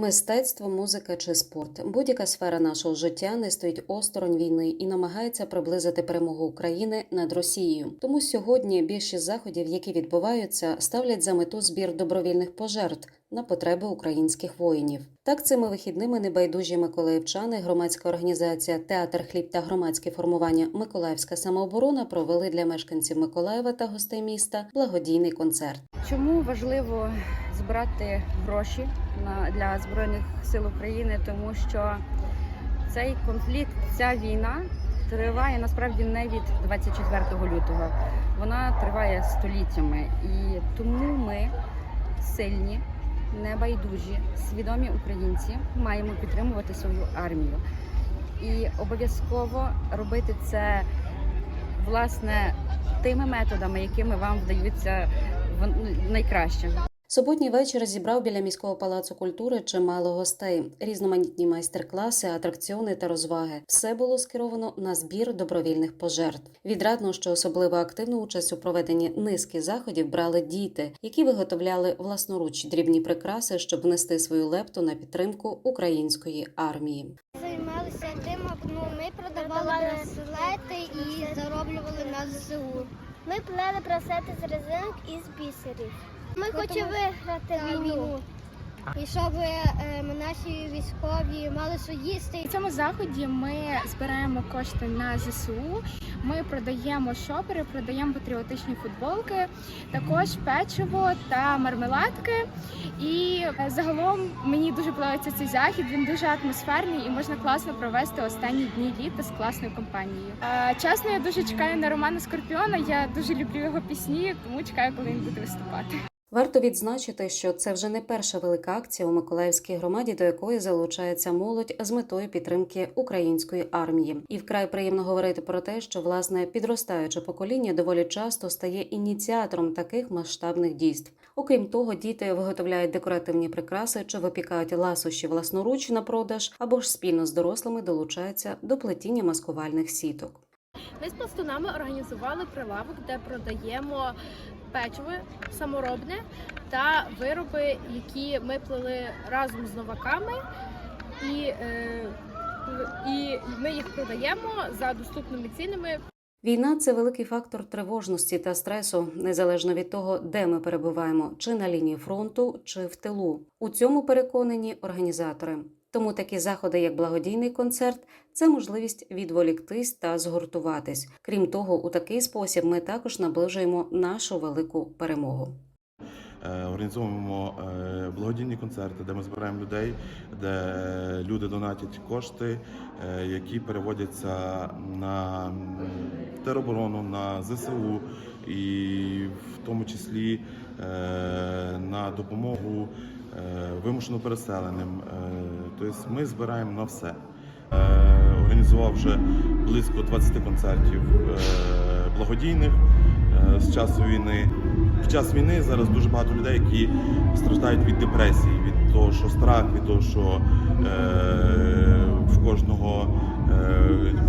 Мистецтво, музика чи спорт будь-яка сфера нашого життя не стоїть осторонь війни і намагається приблизити перемогу України над Росією. Тому сьогодні більшість заходів, які відбуваються, ставлять за мету збір добровільних пожертв на потреби українських воїнів. Так цими вихідними небайдужі миколаївчани, громадська організація Театр Хліб та громадське формування Миколаївська самооборона провели для мешканців Миколаєва та гостей міста благодійний концерт. Чому важливо збирати гроші на для збройних сил України? Тому що цей конфлікт, ця війна триває насправді не від 24 лютого. Вона триває століттями, і тому ми сильні, небайдужі, свідомі українці маємо підтримувати свою армію і обов'язково робити це власне тими методами, якими вам вдаються найкраще. Суботній вечір зібрав біля міського палацу культури чимало гостей, різноманітні майстер-класи, атракціони та розваги. Все було скеровано на збір добровільних пожертв. Відрадно, що особливо активну участь у проведенні низки заходів брали діти, які виготовляли власноруч дрібні прикраси, щоб внести свою лепту на підтримку української армії. Займалися тим, ну ми продавали браслети і зароблювали на ЗСУ. Ми плели браслети з резинок і з бісерів. Ми хочемо виграти війну. І щоб е, наші військові мали що їсти. У цьому заході ми збираємо кошти на ЗСУ. Ми продаємо шопери, продаємо патріотичні футболки, також печиво та мармеладки. І е, загалом мені дуже подобається цей захід. Він дуже атмосферний і можна класно провести останні дні літа з класною компанією. Е, Чесно, я дуже чекаю на Романа Скорпіона. Я дуже люблю його пісні, тому чекаю, коли він буде виступати. Варто відзначити, що це вже не перша велика акція у Миколаївській громаді, до якої залучається молодь з метою підтримки української армії. І вкрай приємно говорити про те, що власне підростаюче покоління доволі часто стає ініціатором таких масштабних дійств. Окрім того, діти виготовляють декоративні прикраси чи випікають ласощі власноруч на продаж, або ж спільно з дорослими долучаються до плетіння маскувальних сіток. Ми з пластунами організували прилавок, де продаємо печиво саморобне та вироби, які ми плели разом з новаками, і, е, і ми їх продаємо за доступними цінами. Війна це великий фактор тривожності та стресу, незалежно від того, де ми перебуваємо, чи на лінії фронту, чи в тилу. У цьому переконані організатори. Тому такі заходи, як благодійний концерт, це можливість відволіктись та згуртуватись. Крім того, у такий спосіб ми також наближуємо нашу велику перемогу. Е, Організовуємо е, благодійні концерти, де ми збираємо людей, де люди донатять кошти, е, які переводяться на тероборону, на ЗСУ і в тому числі е, допомогу е, вимушено переселеним. Е, Тобто ми збираємо на все. Е, Організував вже близько 20 концертів благодійних з часу війни. Під час війни зараз дуже багато людей, які страждають від депресії, від того, що страх, від того, що в кожного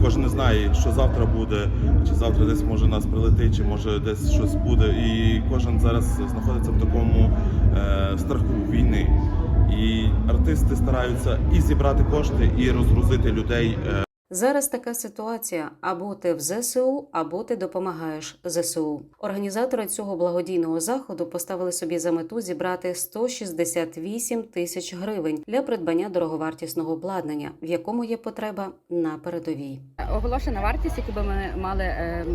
кожен не знає, що завтра буде, чи завтра десь може нас прилетить, чи може десь щось буде. І кожен зараз знаходиться в такому е, страху війни. І артисти стараються і зібрати кошти, і розгрузити людей. Зараз така ситуація: або ти в ЗСУ, або ти допомагаєш ЗСУ. Організатори цього благодійного заходу поставили собі за мету зібрати 168 тисяч гривень для придбання дороговартісного обладнання, в якому є потреба на передовій. Оголошена вартість, яку би ми мали е,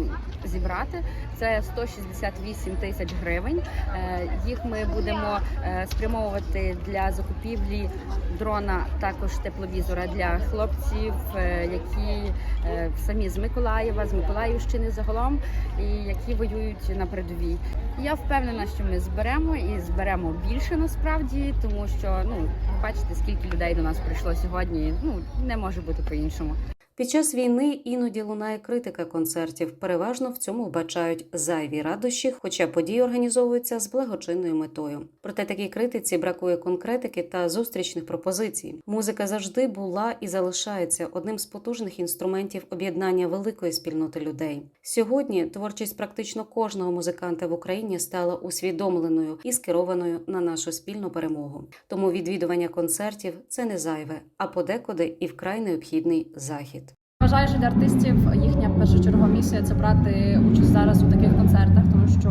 зібрати, це 168 тисяч гривень. Е, їх ми будемо е, спрямовувати для закупівлі дрона, також тепловізора для хлопців, е, які е, самі з Миколаєва, з Миколаївщини загалом, і які воюють на передовій. Я впевнена, що ми зберемо і зберемо більше насправді, тому що ну бачите, скільки людей до нас прийшло сьогодні. Ну не може бути по-іншому. Під час війни іноді лунає критика концертів. Переважно в цьому вбачають зайві радощі, хоча події організовуються з благочинною метою. Проте такій критиці бракує конкретики та зустрічних пропозицій. Музика завжди була і залишається одним з потужних інструментів об'єднання великої спільноти людей. Сьогодні творчість практично кожного музиканта в Україні стала усвідомленою і скерованою на нашу спільну перемогу. Тому відвідування концертів це не зайве, а подекуди і вкрай необхідний захід. Вважаю, що для артистів їхня першочергова місія це брати участь зараз у таких концертах, тому що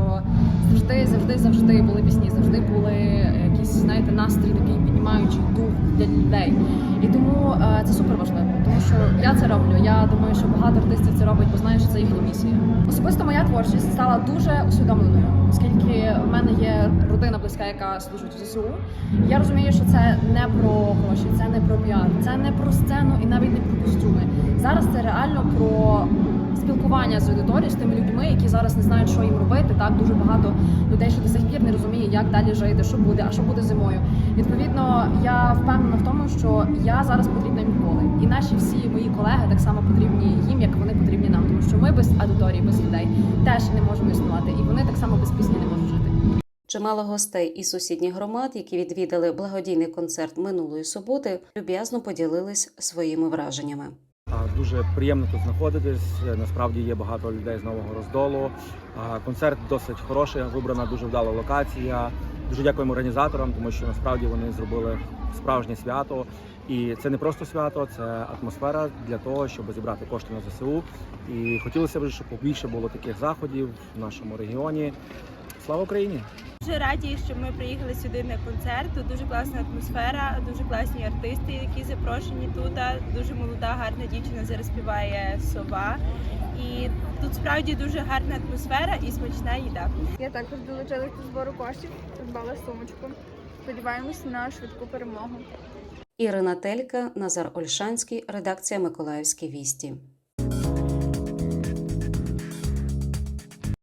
завжди, завжди, завжди були пісні, завжди були якісь, знаєте, настрій такий піднімаючий дух для людей. І тому е, це супер важливо, тому що я це роблю. Я думаю, що багато артистів це робить, бо знають, що це їхня місія. Особисто моя творчість стала дуже усвідомленою, оскільки в мене є родина близька, яка служить у ЗСУ. Я розумію, що це не про гроші, це не про піар, це не про сцену і навіть не про костюми. Зараз це реально про спілкування з аудиторією, з тими людьми, які зараз не знають, що їм робити. Так дуже багато людей, що до сих пір не розуміє, як далі жити, що буде, а що буде зимою. Відповідно, я впевнена в тому, що я зараз потрібна їм ніколи. І наші всі мої колеги так само потрібні їм, як вони потрібні нам, тому що ми без аудиторії, без людей теж не можемо існувати, і вони так само без пісні не можуть жити. Чимало гостей із сусідніх громад, які відвідали благодійний концерт минулої суботи, люб'язно поділились своїми враженнями. Дуже приємно тут знаходитись. Насправді є багато людей з нового роздолу. Концерт досить хороший, вибрана дуже вдала локація. Дуже дякуємо організаторам, тому що насправді вони зробили справжнє свято. І це не просто свято, це атмосфера для того, щоб зібрати кошти на ЗСУ. І хотілося б, щоб побільше було таких заходів в нашому регіоні. Слава Україні! Дуже раді, що ми приїхали сюди на концерт. Дуже класна атмосфера, дуже класні артисти, які запрошені тут. Дуже молода, гарна дівчина зараз співає сова. І тут справді дуже гарна атмосфера і смачна їда. Я також долучилась до збору коштів, придбала сумочку. Сподіваємось на швидку перемогу. Ірина Телька, Назар Ольшанський, редакція Миколаївські вісті.